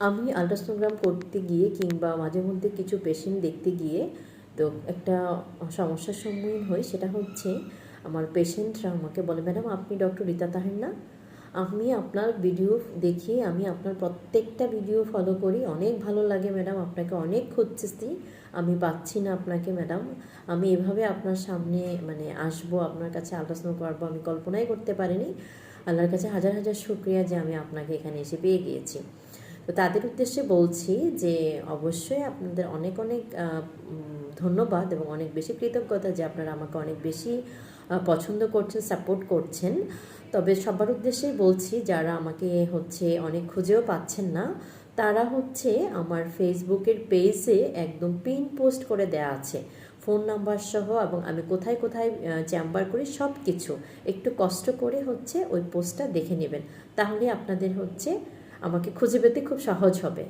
আমি আলট্রাসোনোগ্রাম করতে গিয়ে কিংবা মাঝে মধ্যে কিছু পেশেন্ট দেখতে গিয়ে তো একটা সমস্যার সম্মুখীন হই, সেটা হচ্ছে আমার পেশেন্টরা আমাকে বলে, ম্যাডাম, আপনি ডক্টর রীতা তাহের না? আমি আপনার ভিডিও দেখি আমি আপনার প্রত্যেকটা ভিডিও ফলো করি। অনেক ভালো লাগে ম্যাডাম, আপনাকে অনেক খুঁজতেছি। আমি পাচ্ছি না আপনাকে ম্যাডাম। আমি এভাবে আপনার সামনে মানে আসব, আপনার কাছে আলোচনা করব, আমি কল্পনাই করতে পারিনি। আল্লাহর কাছে হাজার হাজার শুক্রিয়া যে আমি আপনাকে এখানে এসে পেয়ে গিয়েছি। তো তাদের উদ্দেশ্যে বলছি যে অবশ্যই আপনাদের অনেক অনেক ধন্যবাদ এবং অনেক বেশি কৃতজ্ঞতা যে আপনারা আমাকে অনেক বেশি পছন্দ করছেন, সাপোর্ট করছেন। তবে সবার উদ্দেশ্যেই বলছি, যারা আমাকে হচ্ছে অনেক খুঁজেও পাচ্ছেন না, তারা হচ্ছে আমার ফেসবুকের পেজে একদম পিন পোস্ট করে দেয়া আছে। ফোন নাম্বার সহ এবং আমি কোথায় কোথায় চেম্বার করি সব কিছু একটু কষ্ট করে হচ্ছে ওই পোস্টটা দেখে নেবেন। তাহলে আপনাদের হচ্ছে আমাকে খুঁজে পেতে খুব সহজ হবে।